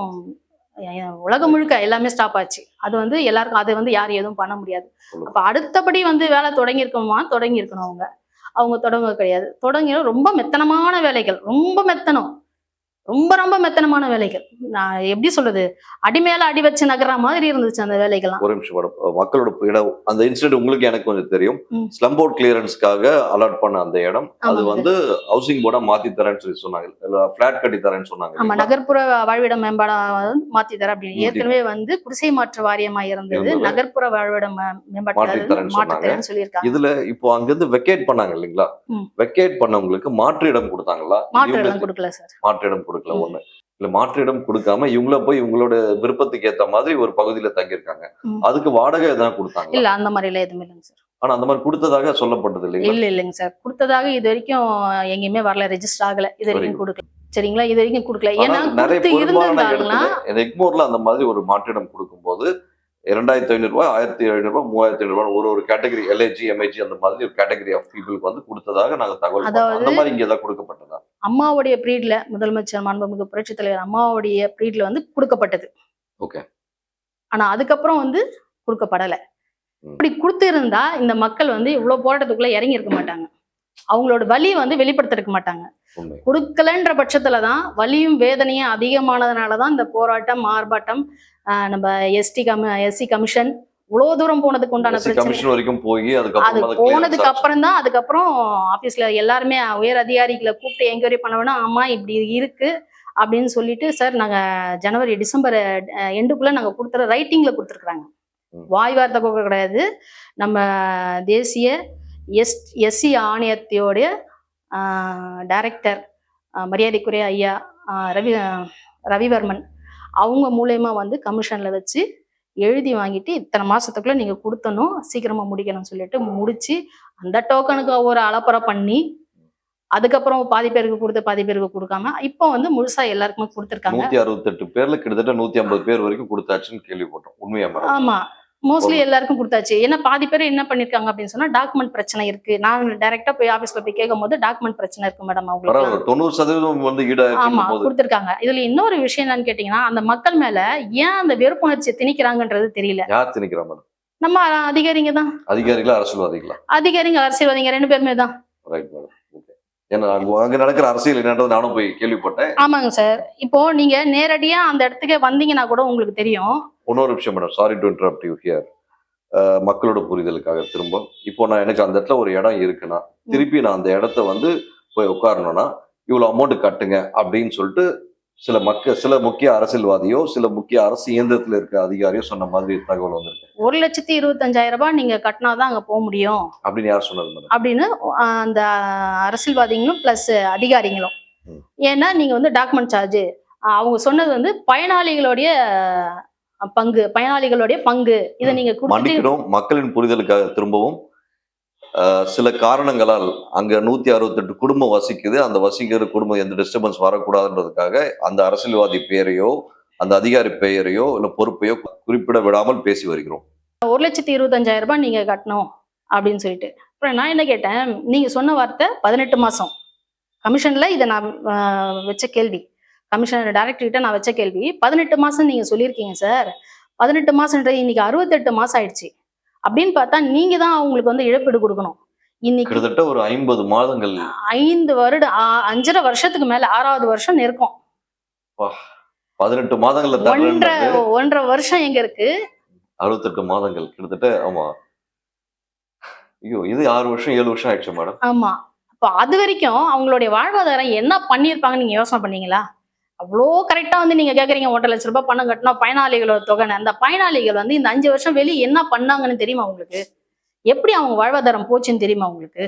உலகம் முழுக்க எல்லாமே ஸ்டாப் ஆச்சு. அது வந்து எல்லாருக்கும் அதை வந்து யாரும் எதுவும் பண்ண முடியாது. அப்ப அடுத்தபடி வந்து வேலை தொடங்கியிருக்கணுமா தொடங்கி இருக்கணும் அவங்க. அவங்க தொடங்க கிடையாது. தொடங்கி ரொம்ப மெத்தனமான வேலைகள். ரொம்ப மெத்தனம். ரொம்ப ரொம்ப மெத்தனமான வேலைகள். நான் எப்படி சொல்றது? அடி மேல அடி வச்சு நகர்ற மாதிரி இருந்துச்சு அந்த வேலைகள்லாம். ஒரு நிமிஷம் மேடம் மக்களோட இடம் அந்த இன்சிடென்ட் உங்களுக்கு எனக்கு கொஞ்சம் தெரியும். ஸ்லம் போர்ட் கிளியரன்ஸ்க்காக அலாட் பண்ண அந்த இடம். அது. வந்து ஹவுசிங் போர்டா மாத்தி தரேன்னு சொல்லி சொன்னாங்க. பிளாட் கட்டி தரேன்னு சொன்னாங்க. ஆமா? நகர்ப்புற வாழ்விட மேம்பாட மாத்தி தர அப்படின்னு. ஏற்கனவே வந்து குடிசை மாற்று வாரியமா இருந்தது. நகர்ப்புற வாழ்விட மே- மாத்தி மேம்பாட்டு தரேன்னு சொல்லியிருக்காங்க. இதுல இப்போ அங்கிருந்து வெக்கேட் பண்ணாங்க இல்லைங்களா. வெக்கேட் பண்ணவங்களுக்கு மாற்று இடம் கொடுத்தாங்களா? மாற்று இடம் கொடுக்கல சார். மாற்று இடம் கொடுக்கல. ஒண்ணு. இல்ல மாற்று இடம் கொடுக்காம இவங்கள போய் இவங்களோட விருப்பத்துக்கு ஏத்த மாதிரி ஒரு பகுதியில தங்கியிருக்காங்க. அதுக்கு வாடகை எதாவது கொடுத்தாங்க இல்ல அந்த மாதிரி எல்லாம் எதுவுமே இல்லைங்க சார். ஆனா அந்த மாதிரி கொடுத்ததாக சொல்லப்பட்டது இல்லைங்களா? இல்ல இல்லைங்க சார். கொடுத்ததாக இது வரைக்கும் எங்கேயுமே வரல ரெஜிஸ்டர் ஆகல. இது வரைக்கும் கொடுக்கல. சரிங்களா? இது வரைக்கும் கொடுக்கல. ஏன்னா நிறைய எக்மோர்ல அந்த மாதிரி ஒரு மாற்றிடம் கொடுக்கும்போது இரண்டாயிரத்தி ஐநூறு ரூபாய் ஆயிரத்தி ஐநூறு ரூபாய் மூவாயிரத்தி ஐநூறு ரூபாய் ஒரு ஒரு கேட்டகரி எல்ஐஜி எம்ஐஜி அந்த மாதிரி ஒரு கேட்டகரி ஆஃப் பீப்புளுக்கு வந்து கொடுத்ததாக நாங்க தகவல் அந்த மாதிரி இங்க ஏதாவது கொடுக்கப்பட்டதா? அம்மாவுடைய பிரீட்ல முதலமைச்சர் மாண்புமிகு புரட்சித் தலைவர் அம்மாவுடைய பிரீட்ல வந்து கொடுக்கப்பட்டது. Okay. ஆனா அதுக்கப்புறம் வந்து கொடுக்கப்படல. இப்படி கொடுத்திருந்தா இந்த மக்கள் வந்து இவ்வளவு போராட்டத்துக்குள்ள இறங்கி இருக்க மாட்டாங்க. அவங்களோட வலியை வந்து வெளிப்படுத்திருக்க மாட்டாங்க. கொடுக்கலன்ற பட்சத்துல தான் வலியும் வேதனையும் அதிகமானதுனால தான் இந்த போராட்டம் ஆர்ப்பாட்டம் ஆஹ் நம்ம எஸ்டி கமி எஸ்சி கமிஷன் இவ்வளவு தூரம் போனதுக்கு உண்டான பிரச்சனை. வரைக்கும் போய் அது போனதுக்கு அப்புறம் தான் அதுக்கப்புறம் ஆபீஸ்ல எல்லாருமே உயர் அதிகாரிகளை கூப்பிட்டு என்கொயரி பண்ண வேணா ஆமா இப்படி இருக்கு அப்படின்னு சொல்லிட்டு சார் நாங்க ஜனவரி டிசம்பர் எண்டுக்குள்ள நாங்க கொடுத்துற ரைட்டிங்ல கொடுத்துருக்குறாங்க. வாய் வார்த்தை கூட கிடையாது. நம்ம தேசிய எஸ் எஸ்சி ஆணையத்தையோடைய டைரக்டர் மரியாதைக்குரிய ஐயா ரவி ரவிவர்மன் அவங்க மூலயமா வந்து கமிஷன்ல வச்சு எழுதி வாங்கிட்டு இத்தனை மாசத்துக்குள்ள நீங்க கொடுத்தணும் சீக்கிரமா முடிக்கணும்னு சொல்லிட்டு முடிச்சு அந்த டோக்கனுக்கு ஒரு அலப்பறை பண்ணி அதுக்கப்புறம் பாதி பேருக்கு கொடுத்து பாதி பேருக்கு கொடுக்காம இப்போ வந்து முழுசா எல்லாருக்குமே கொடுத்துருக்காங்க. நூத்தி அறுபத்தெட்டு பேர்ல கிட்டத்தட்ட நூத்தி ஐம்பது பேர் வரைக்கும் கொடுத்தாச்சுன்னு கேள்விப்பட்டோம். உண்மையா ஆமா. மோஸ்ட்லி எல்லாருக்கும் கொடுத்தாச்சு. ஏன்னா பாதி பேர் என்ன பண்ணிருக்காங்க அப்படின்னு சொன்னா டாக்குமெண்ட் பிரச்சனை இருக்கு. நான் டைரக்டா போய் ஆபீஸ்ல போய் கேட்கும் போது டாக்குமெண்ட் பிரச்சனை இருக்கு மேடம் அவங்களுக்கு. தொண்ணூறு சதவீதம் வந்து ஆமா கொடுத்துருக்காங்க. இதுல இன்னொரு விஷயம் என்னன்னு கேட்டீங்கன்னா அந்த மக்கள் மேல ஏன் அந்த வெறுப்புணர்ச்சியை திணிக்கிறாங்கன்றது தெரியல. யார் திணிக்கிறா மேடம் நம்ம அதிகாரிங்க தான். அதிகாரிகளா அரசியல்வாதிகளா? அதிகாரிங்க அரசியல்வாதிங்க ரெண்டு பேருமே தான். ரைட் மேடம் ஓகே ஏன்னா அங்க அங்க நடக்கிற அரசியல் என்னன்றது நானும் போய் கேள்விப்பட்டேன். ஆமாங்க சார். இப்போ நீங்க நேரடியா அந்த இடத்துக்கு வந்தீங்கன்னா கூட உங்களுக்கு தெரியும். இன்னொரு விஷயம் madam. Sorry to interrupt you here மக்களோட புரிதலுக்காக திரும்ப. இப்போ நான் எனக்கு அந்த இடத்துல ஒரு இடம் இருக்குன்னா திருப்பி நான் அந்த இடத்த வந்து போய் உட்காரணும்னா இவ்வளவு அமௌண்ட் கட்டுங்க அப்படின்னு சொல்லிட்டு சில மக்க சில முக்கிய அரசியல்வாதியோ சில முக்கிய அரசு இயந்திரத்துல இருக்க அதிகாரியோ சொன்ன மாதிரி தகவல் வந்திருக்கு. ஒரு லட்சத்தி இருபத்தஞ்சாயிரம் ரூபாய் நீங்க கட்டினாதான் அங்க போக முடியும். அப்படின்னு யார் சொன்னது மேடம்? அப்படின்னு அந்த அரசியல்வாதிகளும் பிளஸ் அதிகாரிகளும். ஏன்னா நீங்க வந்து டாக்குமெண்ட் சார்ஜ் அவங்க சொன்னது வந்து பயனாளிகளுடைய பங்கு பயனாளிகளுடைய பங்கு இதை. நீங்க மன்னிக்கிறோம் மக்களின் புரிதலுக்காக திரும்பவும் சில காரணங்களால் அங்க நூத்தி அறுபத்தெட்டு குடும்பம் வசிக்குது. அந்த வசிக்கிற குடும்பம் எந்த டிஸ்டர்பன்ஸ் வரக்கூடாதுன்றதுக்காக அந்த அரசியல்வாதி பெயரையோ அந்த அதிகாரி பெயரையோ இல்ல பொறுப்பையோ குறிப்பிட விடாமல் பேசி வருகிறோம். ஒரு லட்சத்தி இருபத்தஞ்சாயிரம் ரூபாய் நீங்க கட்டணும் அப்படின்னு சொல்லிட்டு. அப்புறம் நான் என்ன கேட்டேன்? நீங்க சொன்ன வார்த்தை பதினெட்டு மாசம். கமிஷன்ல இதை நான் வச்ச கேள்வி. கமிஷனர் டைரக்டர் கிட்ட நான் வச்ச கேள்வி பதினெட்டு மாசம் நீங்க சொல்லியிருக்கீங்க சார். பதினெட்டு மாசம்ன்றது இன்னைக்கு அறுபத்தெட்டு மாசம் ஆயிடுச்சு. அப்படின்னு பார்த்தா நீங்க தான் அவங்களுக்கு வந்து இழப்பீடு கொடுக்கணும். இன்னைக்கு கிட்டத்தட்ட ஒரு ஐம்பது மாதங்கள். ஐந்து வருட ஆ- அஞ்சரை வருஷத்துக்கு மேல ஆறாவது வருஷம் நெருக்கம். பதினெட்டு மாதங்கள்ல ஒன்றரை ஒன்றரை வருஷம் எங்க இருக்கு? அறுபத்தெட்டு மாதங்கள் கிட்டத்தட்ட ஆமா. ஐயோ இது ஆறு வருஷம் ஏழு வருஷம் ஆயிடுச்சு மேடம். ஆமா. அப்போ அது வரைக்கும் அவங்களுடைய வாழ்வாதாரம் என்ன பண்ணியிருப்பாங்கன்னு நீங்க யோசனை பண்ணீங்களா? அவ்வளோ கரெக்டா வந்து நீங்க கேக்குறீங்க ஒன்றரை லட்ச ரூபாய் பணம் கட்டினா பயனாளிகளோட தொகைன்னு. அந்த பயனாளிகள் வந்து இந்த அஞ்சு வருஷம் வெளியே என்ன பண்ணாங்கன்னு தெரியுமா உங்களுக்கு? எப்படி அவங்க வாழ்வாதாரம் போச்சுன்னு தெரியுமா உங்களுக்கு?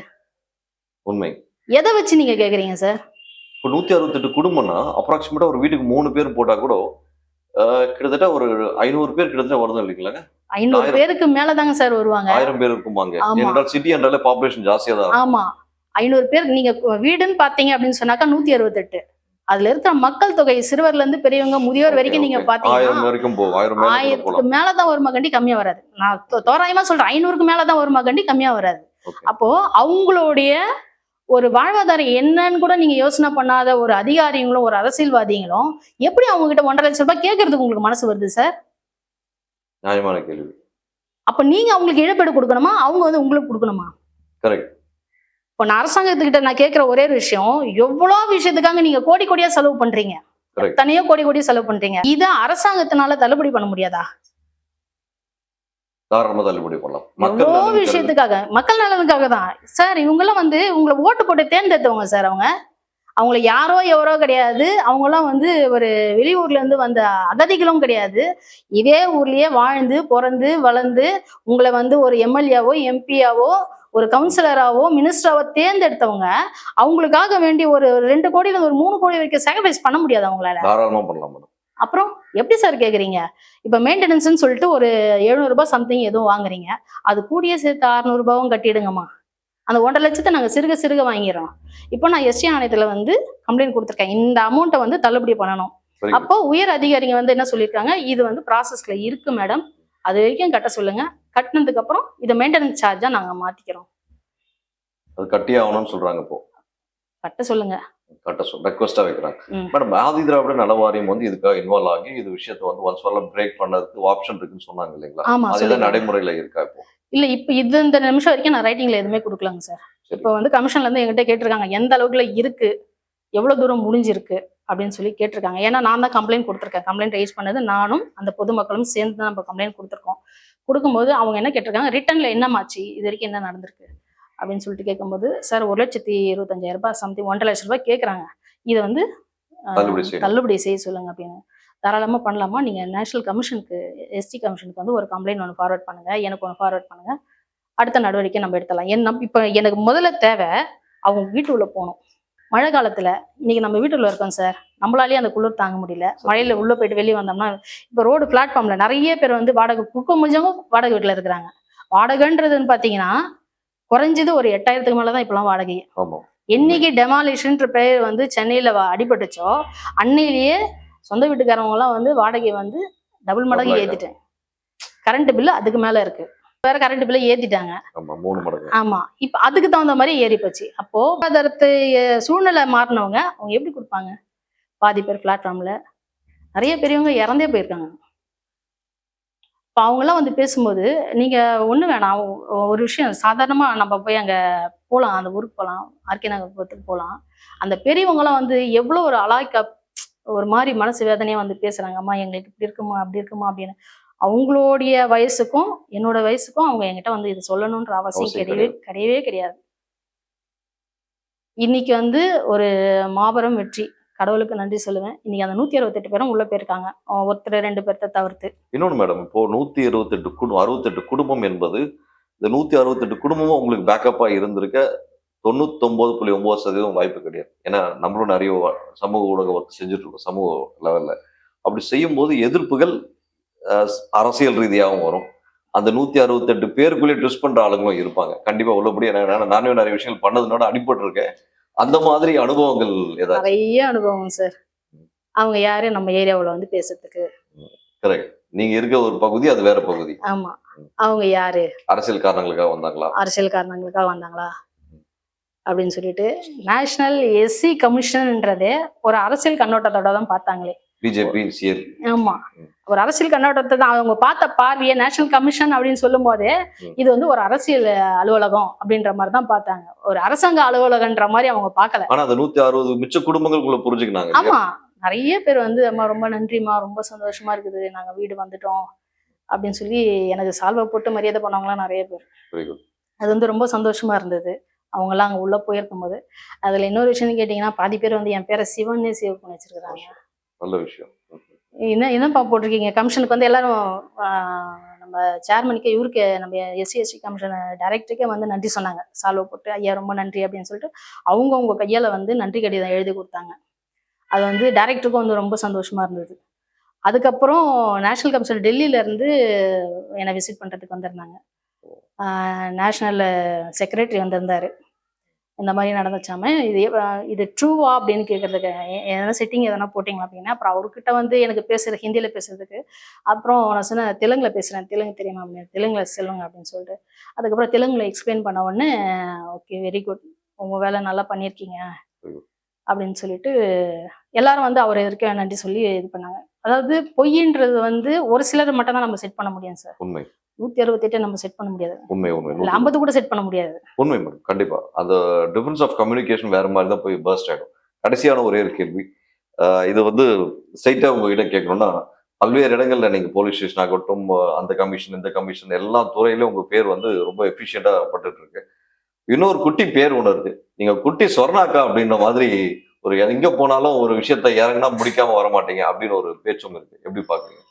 உண்மை. எதை வச்சு நீங்க கேக்குறீங்க சார் இப்போ நூத்தி அறுபத்தெட்டு குடும்பம்னா அப்ராக்சிமேட்டா ஒரு வீட்டுக்கு மூணு பேர் போட்டா கூட கிட்டத்தட்ட ஒரு ஐநூறு பேர் கிட்டத்தட்ட வருதும் இல்லைங்களா? ஐநூறு. பேருக்கு மேலதாங்க சார் வருவாங்க. ஆயிரம் பேர் இருக்குமாங்க சிட்டி என்றாலே பாப்புலேஷன் ஜாஸ்தியா தான். ஆமா. ஐநூறு பேர் நீங்க வீடுன்னு பாத்தீங்க அப்படின்னு சொன்னாக்கா நூத்தி அறுபத்தெட்டு. அதுல இருக்கிற மக்கள் தொகை சிறுவர்ல இருந்து பெரியவங்க முதியோர் வரைக்கும் நீங்க. பாத்தீங்கன்னா ஆயிரத்துக்கு மேலதான் வருமா கண்டி கம்மியா வராது. நான் தோராயமா சொல்றேன். ஐநூறுக்கு மேலதான் வருமா கண்டி கம்மியா வராது. அப்போ அவங்களுடைய ஒரு வாழ்வாதாரம் என்னன்னு கூட நீங்க யோசனை பண்ணாத ஒரு அதிகாரிங்களும் ஒரு அரசியல்வாதிகளும் எப்படி அவங்க கிட்ட ஒன்றரை லட்சம் ரூபாய் கேட்கறதுக்கு உங்களுக்கு மனசு வருது சார் நியாயமான கேள்வி. அப்ப நீங்க அவங்களுக்கு இழப்பீடு கொடுக்கணுமா? அவங்க வந்து உங்களுக்கு கொடுக்கணுமா? கரெக்ட் இப்போ நான் அரசாங்கத்துக்கிட்ட நான் கேட்குற ஒரே ஒரு விஷயம் எவ்வளோ விஷயத்துக்காக நீங்க கோடி கோடியா செலவு பண்றீங்க. தனியா கோடி கோடியா செலவு பண்றீங்க. இதை அரசாங்கத்தினால தள்ளுபடி பண்ண முடியாதா? தாராளமா தள்ளுபடி பண்ணலாம். மக்கள் எவ்வளோ நலனுக்கு விஷயத்துக்காக? மக்கள் நலனுக்காக தான். சார் இவங்கெல்லாம் வந்து உங்களை ஓட்டு போட்டு தேர்ந்தெடுத்தவங்க சார் அவங்க. அவங்கள யாரோ எவரோ கிடையாது. அவங்கெல்லாம் வந்து ஒரு வெளியூர்ல இருந்து வந்த அகதிகளும் கிடையாது. இதே ஊர்லயே வாழ்ந்து பிறந்து வளர்ந்து உங்களை வந்து ஒரு எம்எல்ஏவோ எம்பியாவோ ஒரு கவுன்சிலராவோ மினிஸ்டராவோ தேர்ந்தெடுத்தவங்க அவங்களுக்காக வேண்டி ஒரு ரெண்டு கோடியில ஒரு மூணு கோடி வரைக்கும் சாக்ரிஃபைஸ் பண்ண முடியாது அவங்களால. தாராளமா பண்ணலாம் மேடம் அப்புறம் எப்படி சார் கேக்குறீங்க? இப்ப மெயின்டெனன்ஸ்னு சொல்லிட்டு ஒரு 700 ரூபாய் சம்திங் எதுவும் வாங்குறீங்க. அது கூடிய சேர்த்து 600 ரூபாயும் கட்டிடுங்கம்மா. அந்த ஒன்றரை லட்சத்தை நாங்க சிறுக சிறுக வாங்கிடுறோம். இப்போ நான் எஸ்டி ஆணையத்துல வந்து கம்ப்ளைண்ட் கொடுத்துருக்கேன். இந்த அமௌண்ட்டை வந்து தள்ளுபடி பண்ணணும். அப்போ உயர் அதிகாரிங்க வந்து என்ன சொல்லியிருக்காங்க? இது வந்து ப்ராசஸ்ல இருக்கு மேடம் அது வரைக்கும் கட்ட சொல்லுங்க. கட்டினதுக்கு அப்புறம் இதை மெயின்டெனன்ஸ் சார்ஜா நாங்க மாத்திக்கிறோம். அது கட்டியே ஆகணும்னு சொல்றாங்க இப்போ. கட்ட சொல்லுங்க. கட்ட சொல் ரெக்வஸ்டா வைக்கிறாங்க. மேடம் ஆதி திராவிட நல வாரியம் வந்து இதுக்காக இன்வால்வ் ஆகி இது விஷயத்தை வந்து ஒன்ஸ் ஃபார் பிரேக் பண்ணதுக்கு ஆப்ஷன் இருக்குன்னு சொன்னாங்க இல்லைங்களா? ஆமா அது சொல்லுங்க எதாவது நடைமுறையில இருக்கா இப்போ? இல்ல இப்ப இது இந்த நிமிஷம் வரைக்கும் நான் ரைட்டிங்ல எதுவுமே கொடுக்கலங்க சார் சரி. இப்போ வந்து கமிஷன்ல இருந்து எங்கிட்ட கேட்டிருக்காங்க எந்த அளவுக்குல இருக்கு? எவ்வளவு தூரம் முடிஞ்சிருக்கு? அப்படின்னு சொல்லி கேட்டிருக்காங்க. ஏன்னா நான் தான் கம்ப்ளைண்ட் கொடுத்துருக்கேன். கம்ப்ளைண்ட் ரைஸ் பண்ணது நானும் அந்த பொதுமக்களும் சேர்ந்து தான் நம்ம கம்ப்ளைண்ட் கொடுத்துருக்கோம். கொடுக்கும்போது அவங்க என்ன கேட்டிருக்காங்க ரிட்டர்ன்ல என்னமாச்சு? இது வரைக்கும் என்ன நடந்திருக்கு? அப்படின்னு சொல்லிட்டு கேட்கும்போது சார் ஒரு லட்சத்தி இருபத்தஞ்சாயிரம் ரூபாய் சம்திங் ஒன்றரை லட்ச ரூபாய் கேட்குறாங்க. இதை வந்து தள்ளுபடி செய்ய சொல்லுங்க அப்படின்னு. தாராளமாக பண்ணலாமா? நீங்கள் நேஷனல் கமிஷனுக்கு எஸ்டி கமிஷனுக்கு வந்து ஒரு கம்ப்ளைண்ட் ஒன்று ஃபார்வர்ட் பண்ணுங்க. எனக்கு ஒன்று ஃபார்வர்ட் பண்ணுங்க. அடுத்த நடவடிக்கை நம்ம எடுத்தலாம் என்ன இப்போ எனக்கு முதல்ல தேவை அவங்க வீட்டுக்குள்ள போகணும். மழை காலத்துல இன்னைக்கு நம்ம வீட்டுக்குள்ள இருக்கோம் சார். நம்மளாலேயே அந்த குளிர் தாங்க முடியல. மழையில உள்ள போயிட்டு வெளியே வந்தோம்னா இப்போ ரோடு பிளாட்ஃபார்ம்ல நிறைய பேர் வந்து வாடகை குடுக்க முடிஞ்சவங்க வாடகை வீட்டுல இருக்கிறாங்க. வாடகைன்றதுன்னு பாத்தீங்கன்னா குறைஞ்சது ஒரு எட்டாயிரத்துக்கு மேல தான் இப்பெல்லாம் வாடகை. என்னைக்கு டெமாலிஷன்ற பெயர் வந்து சென்னையில அடிபட்டுச்சோ அன்னையிலேயே சொந்த வீட்டுக்காரவங்க எல்லாம் வந்து வாடகை வந்து டபுள் மடங்கு ஏத்திட்டேன். கரண்ட் பில்லு அதுக்கு மேல இருக்கு. வேற கரண்ட் பில்லை ஏத்திட்டாங்க. ஆமா இப்ப அதுக்கு தகுந்த மாதிரி ஏறி போச்சு. அப்போ அதற்கு சூழ்நிலை மாறினவங்க அவங்க எப்படி கொடுப்பாங்க? பாதி பேர் பிளாட்ஃபார்ம்ல நிறைய பெரியவங்க இறந்தே போயிருக்காங்க. இப்போ அவங்கெல்லாம் வந்து பேசும்போது நீங்க ஒண்ணு வேணாம். ஒரு விஷயம் சாதாரணமா நம்ம போய் அங்க போகலாம் அந்த ஊருக்கு போகலாம் ஆர்கே நகரத்துக்கு போகலாம் அந்த பெரியவங்கலாம் வந்து எவ்வளோ ஒரு அலாய்க்கா ஒரு மாதிரி மனசு வேதனையா வந்து பேசுறாங்க. அம்மா எங்களுக்கு இப்படி இருக்குமா? அப்படி இருக்குமா? அப்படின்னு. அவங்களுடைய வயசுக்கும் என்னோட வயசுக்கும் அவங்க என்கிட்ட வந்து இது சொல்லணுன்ற அவசியம் கிடையவே கிடையவே கிடையாது. இன்னைக்கு வந்து ஒரு மாபெரும் வெற்றி. கடவுளுக்கு நன்றி சொல்லுவேன். இன்னைக்கு அந்த நூத்தி அறுபத்தெட்டு பேரும் உள்ள போயிருக்காங்க. ஒருத்தர் ரெண்டு பேர்த்த தவிர்த்து. இன்னொன்னு மேடம் இப்போ நூத்தி இருபத்தெட்டு குடும்பம் அறுபத்தெட்டு குடும்பம் என்பது இந்த நூத்தி அறுபத்தெட்டு குடும்பமும் உங்களுக்கு பேக்கப்பா இருந்திருக்க தொண்ணூத்தொன்பது புள்ளி ஒன்பது சதவீதம் வாய்ப்பு கிடையாது. ஏன்னா நம்மளும் நிறைய சமூக ஊடக ஒர்க் செஞ்சுட்டு இருக்கோம் சமூக லெவல்ல அப்படி செய்யும்போது எதிர்ப்புகள் அரசியல் ரீதியாகவும் வரும். அந்த நூத்தி அறுபத்தெட்டு பேருக்குள்ளே ட்விஸ்ட் பண்ற ஆளுங்களும் இருப்பாங்க. கண்டிப்பா உள்ளபடி ஏன்னா நானே நிறைய விஷயங்கள் பண்ணதுனால அடிபட்டிருக்கேன். அந்த மாதிரி அனுபவங்கள் ஏதாச்சும் நிறைய அனுபவம் சார். அவங்க யாரு? நம்ம ஏரியாவுல வந்து பேசுறதுக்கு. கரெக்ட். நீங்க இருக்க ஒரு பகுதி அது வேற பகுதி. ஆமா. அவங்க யாரு? அரசியல் காரணங்களுக்காக வந்தாங்களா? அரசியல் காரணங்களுக்காக வந்தாங்களா? அப்படின்னு சொல்லிட்டு நேஷனல் எஸ்சி கமிஷன்ன்றதே ஒரு அரசியல் கண்ணோட்டத்தோட தான் பார்த்தாங்களே. பிஜேபி ஆமா. ஒரு அரசியல் கண்ணோட்டத்தை தான். அவங்க பார்த்த பார்வையை நேஷனல் கமிஷன் அப்படின்னு சொல்லும் போதே. இது வந்து ஒரு அரசியல் அலுவலகம் அப்படின்ற மாதிரி தான் பார்த்தாங்க. ஒரு அரசாங்க அலுவலகன்ற மாதிரி அவங்க பார்க்கல. ஆனா அந்த நூத்தி அறுபது மிச்ச குடும்பங்களுக்குள்ள புரிஞ்சுக்கினாங்க? ஆமா. நிறைய பேர் வந்து அம்மா ரொம்ப நன்றிம்மா. ரொம்ப சந்தோஷமா இருக்குது. நாங்க வீடு வந்துட்டோம். அப்படின்னு சொல்லி எனக்கு சால்வை போட்டு மரியாதை பண்ணவங்களாம் நிறைய பேர். அது வந்து ரொம்ப சந்தோஷமா இருந்தது. அவங்கெல்லாம் அங்க உள்ள போயிருக்கும் போது அதுல இன்னொரு விஷயம் கேட்டீங்கன்னா பாதி பேர் வந்து என் பேரை சிவன்னே சேவ் பண்ணி வச்சிருக்காங்க நல்ல விஷயம். என்ன என்னப்பா போட்டிருக்கீங்க? கமிஷனுக்கு வந்து எல்லாரும் நம்ம சேர்மனுக்கே இவருக்கு நம்ம எஸ்சி எஸ்டி கமிஷன் டைரக்டருக்கே வந்து நன்றி சொன்னாங்க. சால்வை போட்டு ஐயா ரொம்ப நன்றி அப்படின்னு சொல்லிட்டு அவங்க அவங்க கையால வந்து நன்றி கடிதம் எழுதி கொடுத்தாங்க. அது வந்து டைரக்டருக்கும் வந்து ரொம்ப சந்தோஷமா இருந்தது. அதுக்கப்புறம் நேஷனல் கமிஷன் டெல்லியிலேருந்து என்னை விசிட் பண்ணுறதுக்கு வந்திருந்தாங்க. நேஷனல் செக்ரட்டரி வந்திருந்தாரு. இந்த மாதிரி நடந்துச்சாம இது இது ட்ரூவா அப்படின்னு கேட்கறதுக்கு எதனா செட்டிங் எதனா போட்டிங்களா அப்படின்னா அப்புறம் அவர்கிட்ட வந்து எனக்கு பேசுறது ஹிந்தியில பேசுறதுக்கு அப்புறம் நான் சொன்னேன் தெலுங்குல பேசுறேன் தெலுங்கு தெரியுமா அப்படின்னு தெலுங்குல சொல்லுங்க அப்படின்னு சொல்லிட்டு அதுக்கப்புறம் தெலுங்குல எக்ஸ்பிளைன் பண்ண உடனே ஓகே வெரி குட் உங்க வேலை நல்லா பண்ணியிருக்கீங்க. அப்படின்னு சொல்லிட்டு எல்லாரும் வந்து அவர் இருக்க நன்றி சொல்லி இது பண்ணாங்க. அதாவது பொய்ன்றது வந்து ஒரு சிலர் மட்டும் தான் நம்ம செட் பண்ண முடியும் சார் உண்மை. நூத்தி அறுபத்தெட்டு நம்ம செட் பண்ண முடியாது. உண்மை உண்மை. ஐம்பது கூட செட் பண்ண முடியாது. உண்மை மேடம் கண்டிப்பா. அந்த டிஃபரன்ஸ் ஆஃப் கம்யூனிகேஷன் வேற மாதிரி தான் போய் பர்ஸ்ட் ஆயிடும். கடைசியான ஒரே ஒரு கேள்வி. இது வந்து ஸ்ட்ரைட்டா உங்ககிட்ட கேட்கணும்னா பல்வேறு இடங்கள்ல நீங்க போலீஸ் ஸ்டேஷன் ஆகட்டும் அந்த கமிஷன் இந்த கமிஷன் எல்லா துறையிலும் உங்க பேர் வந்து ரொம்ப எஃபிஷியண்டா பட்டுட்டு இருக்கு இன்னொரு குட்டி பேர் ஒண்ணு இருக்கு. நீங்க குட்டி சொர்ணாக்கா அப்படின்ற மாதிரி ஒரு எங்க போனாலும் ஒரு விஷயத்த இறங்கினா முடிக்காம வர மாட்டீங்க அப்படின்னு ஒரு பேச்சும் இருக்கு. எப்படி பாக்குறீங்க?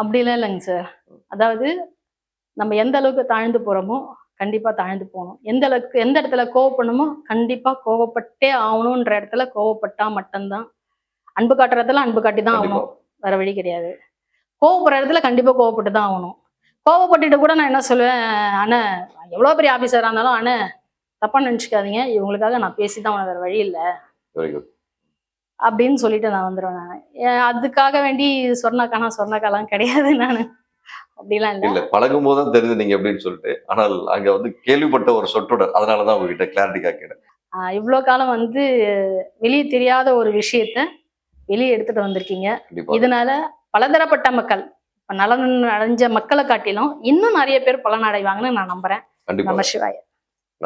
அப்படிலாம் இல்லைங்க சார். அதாவது நம்ம எந்த அளவுக்கு தாழ்ந்து போறோமோ கண்டிப்பா தாழ்ந்து போகணும். எந்த அளவுக்கு எந்த இடத்துல கோவப்படணுமோ கண்டிப்பா கோவப்பட்டே ஆகணுன்ற இடத்துல கோவப்பட்டா மட்டும்தான். அன்பு காட்டுற இடத்துல அன்பு காட்டி தான் ஆகணும். வேற வழி கிடையாது. கோவப்படுற இடத்துல கண்டிப்பா கோவப்பட்டு தான் ஆகணும். கோவப்பட்டுட்டு கூட நான் என்ன சொல்லுவேன் அண்ணா எவ்வளோ பெரிய ஆஃபீஸராக இருந்தாலும் அண்ணா தப்பா நினச்சிக்காதீங்க. இவங்களுக்காக நான் பேசி தான் வேற வழி இல்லை. வெரி குட் அப்படின்னு சொல்லிட்டு நான் வந்துடுவேன் நான். அதுக்காக வேண்டி சொர்ணாக்கானா சொர்ணாக்காலாம் கிடையாது நான். அப்படிலாம் இல்லை. பழகும் போது தான் தெரியுது நீங்க எப்படின்னு சொல்லிட்டு. ஆனால் அங்க வந்து கேள்விப்பட்ட ஒரு சொற்றொடர் அதனாலதான் உங்ககிட்ட கிளாரிட்டிக்கா கேட்டேன். இவ்வளோ காலம் வந்து வெளியே தெரியாத ஒரு விஷயத்த வெளியே எடுத்துட்டு வந்திருக்கீங்க. இதனால பலதரப்பட்ட மக்கள் நலன் அடைஞ்ச மக்களை காட்டிலும் இன்னும் நிறைய பேர் பலன் அடைவாங்கன்னு நான் நம்புறேன். கண்டிப்பா. நம சிவாய.